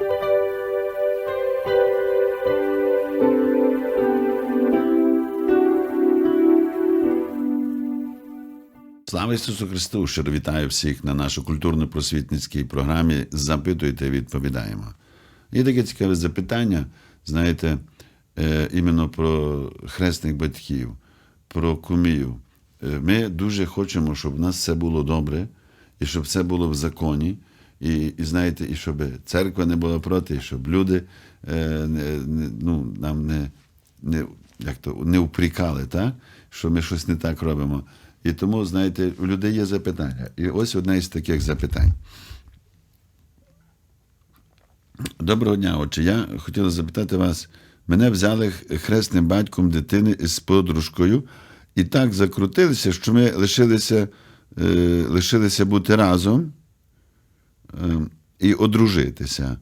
Слава Ісусу Христу! Щиро вітаю всіх на нашій культурно-просвітницькій програмі Запитуйте, відповідаємо. Є таке цікаве запитання, знаєте, е, іменно про хресних батьків, про кумів. Е, Ми дуже хочемо, щоб в нас все було добре, і щоб все було в законі. І, і знаєте, і щоб церква не була проти, і щоб люди е, не, ну, нам не, не, як то, не упрікали, так? що ми щось не так робимо. І тому, знаєте, у людей є запитання. І ось одне із таких запитань. Доброго дня, отче. Я хотів запитати вас. Мене взяли хресним батьком дитини з подружкою, і так закрутилися, що ми лишилися, е, лишилися бути разом і одружитися.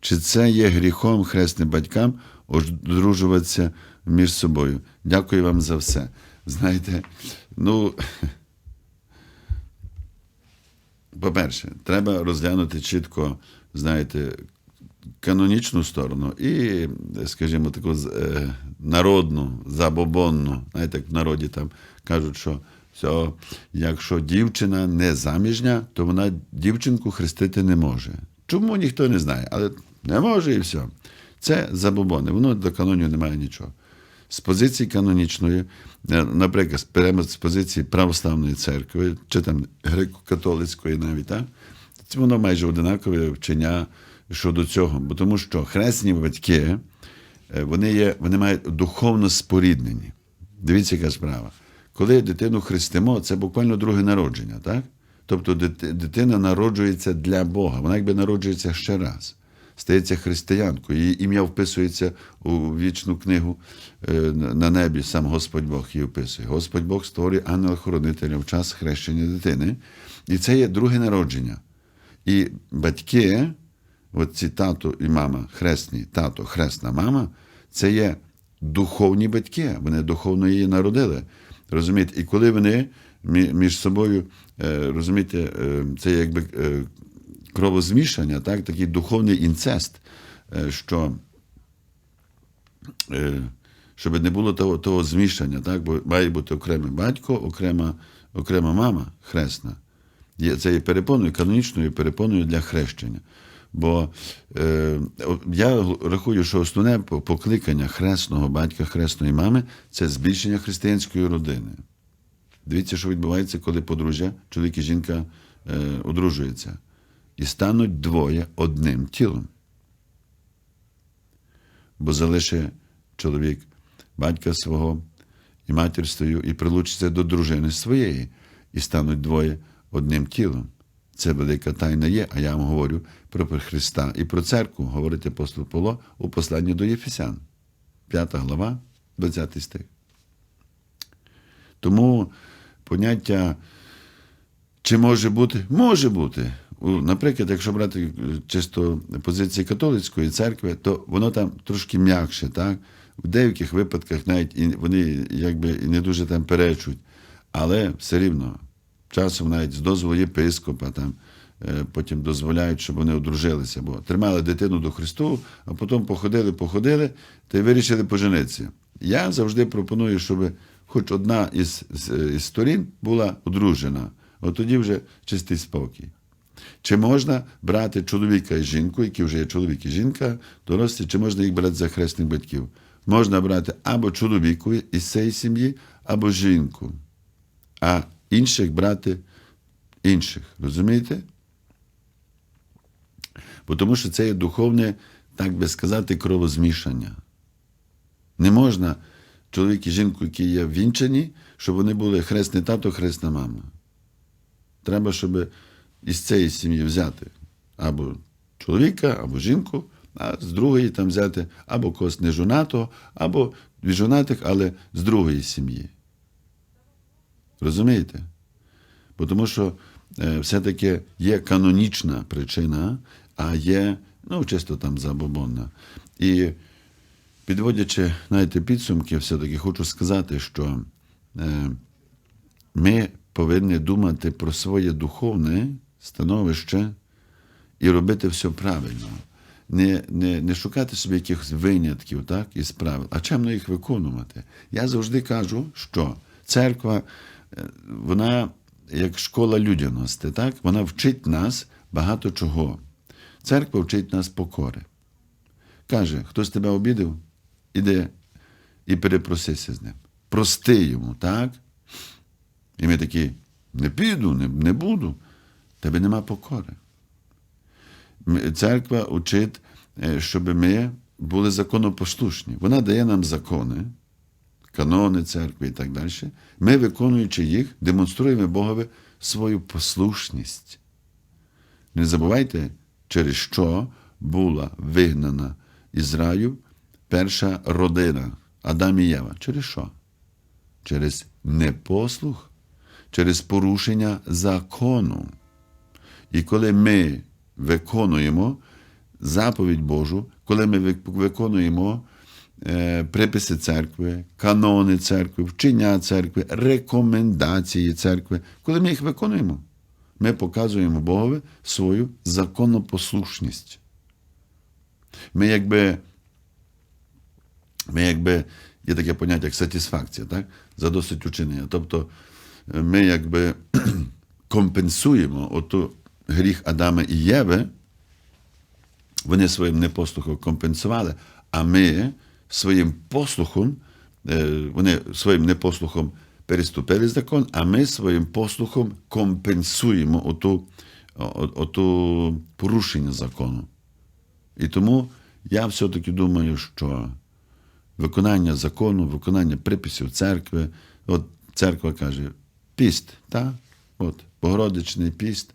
Чи це є гріхом хресним батькам одружуватися між собою? Дякую вам за все. Знаєте, ну, по-перше, треба розглянути чітко, знаєте, канонічну сторону і, скажімо, таку е, народну, забобонну. Знаєте, як в народі там кажуть, що все, якщо дівчина не заміжня, то вона дівчинку хрестити не може. Чому ніхто не знає, але не може і все. Це забобони, воно до канонів немає нічого. З позиції канонічної, е, наприклад, беремо з позиції православної церкви, чи там греко-католицької навіть, так? воно майже одинакове вчення щодо цього. Бо тому що хресні батьки, е, вони, є, вони мають духовно споріднені. Дивіться, яка справа. Коли дитину хрестимо, це буквально друге народження, так? Тобто дитина народжується для Бога, вона якби народжується ще раз. Стається християнкою, її ім'я вписується у вічну книгу е, на небі, сам Господь Бог її вписує. Господь Бог створює ангела-хоронителя в час хрещення дитини. І це є друге народження. І батьки, от ці тато і мама, хресні, тато, хресна мама, це є духовні батьки. Вони духовно її народили. Розумієте? І коли вони між собою, е, розумієте, е, це якби е, кровозмішання, так, такий духовний інцест, що щоб не було того, того змішання, так? бо має бути окремий батько, окрема, окрема мама хресна. Це є перепоною, канонічною перепоною для хрещення. Бо е, я рахую, що основне покликання хресного батька, хресної мами це збільшення християнської родини. Дивіться, що відбувається, коли подружжя, чоловік і жінка е, одружуються. І стануть двоє одним тілом. Бо залише чоловік батька свого і матір свою, і прилучиться до дружини своєї, і стануть двоє одним тілом. Це велика тайна є, а я вам говорю про Христа і про церкву, говорить апостол Павло у посланні до Єфесян, 5 глава, 20 стих. Тому поняття, чи може бути? Може бути. Наприклад, якщо брати чисто позиції католицької церкви, то воно там трошки м'якше, так? В деяких випадках навіть вони якби не дуже там перечуть, але все рівно часом навіть з дозволу єпископа там. е, Потім дозволяють, щоб вони одружилися, бо тримали дитину до Христу, а потім походили, походили та й вирішили поженитися. Я завжди пропоную, щоб хоч одна із, з- із сторін була одружена, от тоді вже чистий спокій. Чи можна брати чоловіка і жінку, які вже є чоловік і жінка, дорослі, чи можна їх брати за хресних батьків? Можна брати або чоловіку із цієї сім'ї, або жінку, а інших брати інших. Розумієте? Бо тому що це є духовне, так би сказати, кровозмішання. Не можна чоловік і жінку, які є вінчані, щоб вони були хресний тато, хресна мама. Треба, щоб із цієї сім'ї взяти або чоловіка, або жінку, а з другої там взяти або когось нежонатого, або від жонатих, але з другої сім'ї. Розумієте? Бо тому що е, все-таки є канонічна причина, а є, ну, чисто там забобонна. І підводячи знаєте, підсумки, все-таки хочу сказати, що е, ми повинні думати про своє духовне становище і робити все правильно. не, не, не шукати собі якихось винятків так, із правил, а чемно їх виконувати. Я завжди кажу, що церква, вона як школа людяності, так? вона вчить нас багато чого. Церква вчить нас покори. Каже, хтось тебе обідав, іди і перепросися з ним. Прости йому, так? І ми такі, не піду, не, не буду. Тебе нема покори. Церква учить, е, щоб ми були законопослушні. Вона дає нам закони, канони церкви і так далі. Ми, виконуючи їх, демонструємо Богові свою послушність. Не забувайте, через що була вигнана із раю перша родина Адам і Єва. Через що? Через непослух, через порушення закону. І коли ми виконуємо заповідь Божу, коли ми виконуємо приписи церкви, канони церкви, вчення церкви, рекомендації церкви, коли ми їх виконуємо, ми показуємо Богові свою законопослушність. Ми якби, ми якби є таке поняття, як сатисфакція, так? за досить учинення. Тобто е, ми якби компенсуємо оту гріх Адама і Єви, вони своїм непослухом компенсували, а ми своїм послухом, е, вони своїм непослухом переступили закон, а ми своїм послухом компенсуємо оту, оту порушення закону. І тому я все-таки думаю, що виконання закону, виконання приписів церкви, от церква каже, піст, та? От, Богородичний піст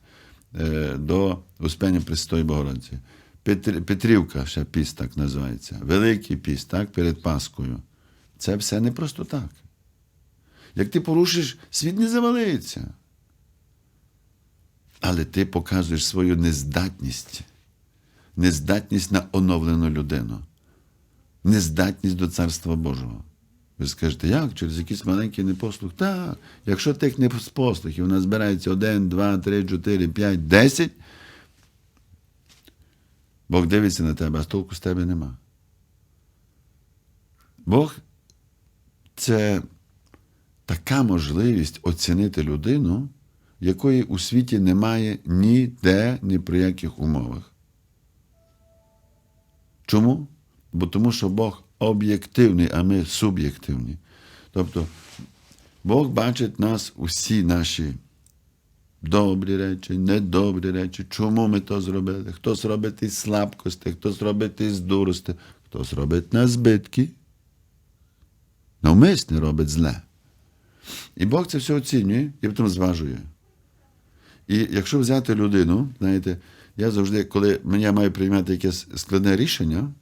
е, до Успення Престої Богородиці. Петр- Петрівка, ще піст так називається. Великий піст, так, перед Паскою. Це все не просто так. Як ти порушиш, світ не завалиться. Але ти показуєш свою нездатність, нездатність на оновлену людину, нездатність до Царства Божого. Ви скажете, як? Через якийсь маленький непослух? Так, якщо тих непослухів у нас збирається один, два, три, чотири, п'ять, десять, Бог дивиться на тебе, а толку з тебе нема. Бог це така можливість оцінити людину, якої у світі немає ніде, ні при яких умовах. Чому? Бо тому, що Бог об'єктивний, а ми суб'єктивні. Тобто Бог бачить нас усі наші добрі речі, недобрі речі, чому ми то зробили. Хтось робить із слабкості, хтось робить із дурості, хтось робить на збитки. Навмисне робить зле. І Бог це все оцінює і потім зважує. І якщо взяти людину, знаєте, я завжди, коли я маю приймати якесь складне рішення,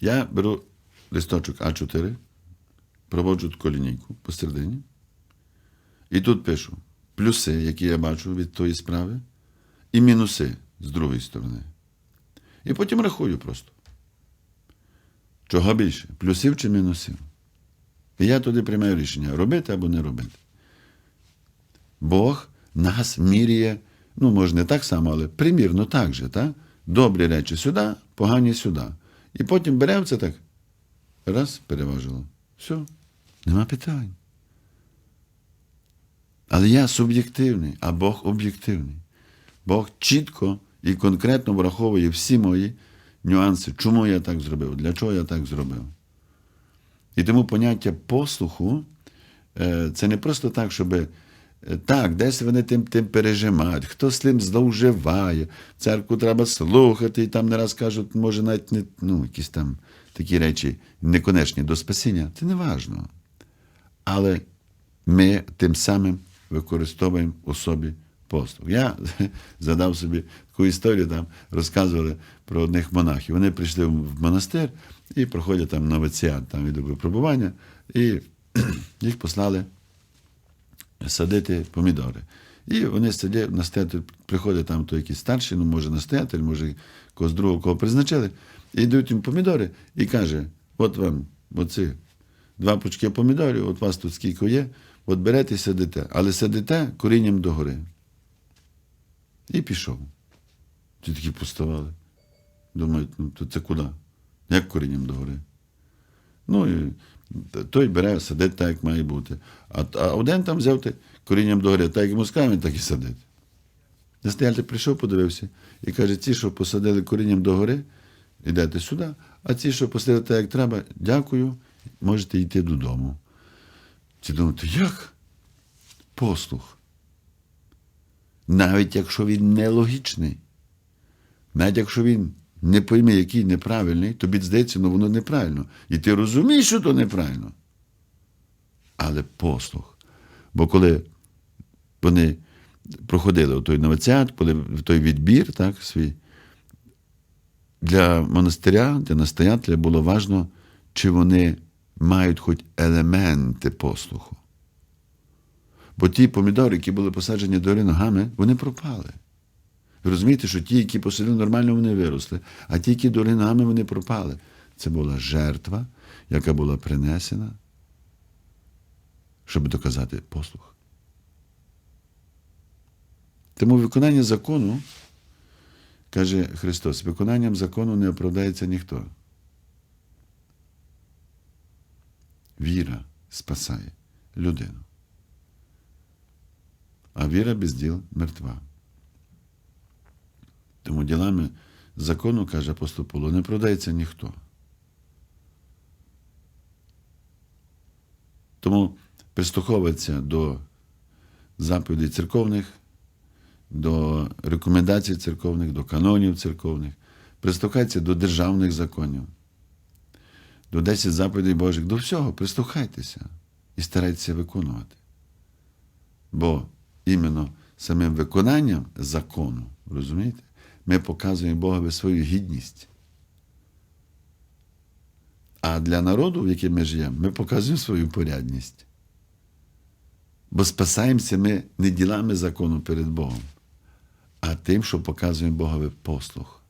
я беру листочок А4, проводжу таку лінійку посередині, і тут пишу плюси, які я бачу від тої справи, і мінуси з другої сторони. І потім рахую просто. Чого більше? Плюсів чи мінусів? І я туди приймаю рішення, робити або не робити. Бог нас міряє, ну, може, не так само, але примірно так же, так? Добрі речі сюди, погані сюди. І потім беремо це так. Раз, переважило. Все, нема питань. Але я суб'єктивний, а Бог об'єктивний. Бог чітко і конкретно враховує всі мої нюанси, чому я так зробив, для чого я так зробив. І тому поняття послуху е, це не просто так, щоб е, так, десь вони тим, тим пережимають, хтось тим зловживає, церкву треба слухати, і там не раз кажуть, може навіть не, ну, якісь там такі речі неконечні до спасіння. Це не важно. Але ми тим самим використовуємо у собі послуг. Я задав собі таку історію, там розказували про одних монахів. Вони прийшли в монастир і проходять там новиціат, там від випробування, і їх послали садити помідори. І вони сидять, настоятель, приходить там той якийсь старший, ну, може, настоятель, може, когось другого, кого призначили, і дають їм помідори, і каже: от вам оці два пучки помідорів, от вас тут скільки є, от берете і сидите, але сидите корінням догори. І пішов. Ті такі поставали. Думають, ну то це куди? Як корінням догори? Ну і той бере, садить так, як має бути. А, а один там взяв корінням догори, так як йому так і садить. Настоятель прийшов, подивився і каже: ці, що посадили корінням догори, йдете сюди, а ці, що посадили так, як треба, дякую, можете йти додому. Ці думають, як? Послух. Навіть якщо він нелогічний, навіть якщо він не пойме, який неправильний, тобі здається, ну воно неправильно. І ти розумієш, що то неправильно. Але послух. Бо коли вони проходили той новицят, коли той відбір, так, свій, для монастиря, для настоятеля було важливо, чи вони мають хоч елементи послуху. Бо ті помідори, які були посаджені дори ногами, вони пропали. Ви розумієте, що ті, які посадили нормально, вони виросли, а ті, які дори ногами, вони пропали. Це була жертва, яка була принесена, щоб доказати послух. Тому виконання закону, каже Христос, виконанням закону не оправдається ніхто. Віра спасає людину. А віра без діл мертва. Тому ділами закону, каже апостол Павло, не продається ніхто. Тому пристуховується до заповідей церковних, до рекомендацій церковних, до канонів церковних, пристухається до державних законів, до 10 заповідей Божих, до всього пристухайтеся і старайтеся виконувати. Бо іменно самим виконанням закону, розумієте, ми показуємо Богові свою гідність. А для народу, в якому ми живемо, ми показуємо свою порядність. Бо спасаємося ми не ділами закону перед Богом, а тим, що показуємо Богові послух.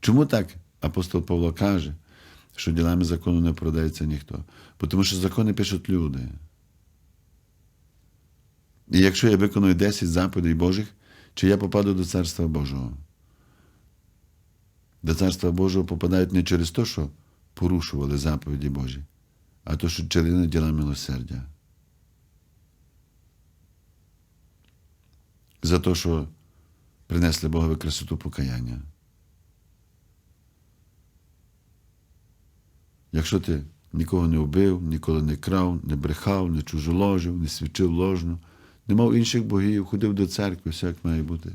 Чому так апостол Павло каже, що ділами закону не продається ніхто? Тому що закони пишуть люди. І якщо я виконую 10 заповідей Божих, чи я попаду до Царства Божого? До Царства Божого попадають не через те, що порушували заповіді Божі, а то, що чинили діла милосердя. За те, що принесли Богові красоту покаяння. Якщо ти нікого не вбив, ніколи не крав, не брехав, не чужоложив, не свідчив ложно, не мав інших богів, ходив до церкви, все як має бути.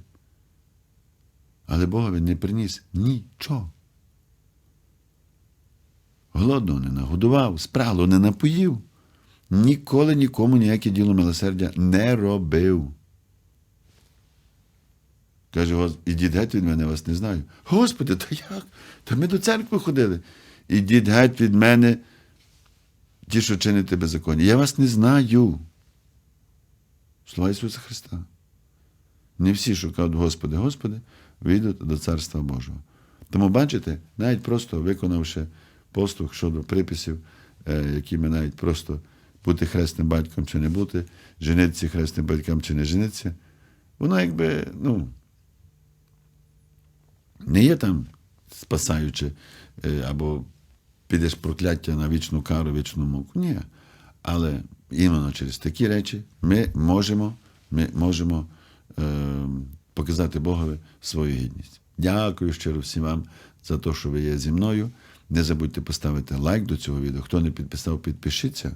Але Богові не приніс нічого. Голодного не нагодував, спрало не напоїв. Ніколи нікому ніяке діло милосердя не робив. Каже, ідіть геть від мене, вас не знаю. Господи, та як? Та ми до церкви ходили. Ідіть геть від мене, ті, що чините беззаконня. Я вас не знаю. Слава Ісуса Христа. Не всі шукають Господи, Господи, вийдуть до Царства Божого. Тому, бачите, навіть просто виконавши послуг щодо приписів, е, які ми навіть просто бути хресним батьком чи не бути, женитися хресним батькам чи не женитися, воно якби, ну, не є там спасаючи, е, або підеш прокляття на вічну кару, вічну муку. Ні. Але іменно через такі речі ми можемо, ми можемо е, показати Богові свою гідність. Дякую щиро всім вам за те, що ви є зі мною. Не забудьте поставити лайк до цього відео. Хто не підписав, підпишіться.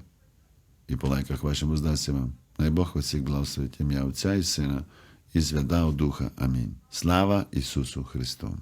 І по лайках вашим воздасться вам. Най Бог вас всіх благословить ім'я Отця і Сина і Святого Духа. Амінь. Слава Ісусу Христу!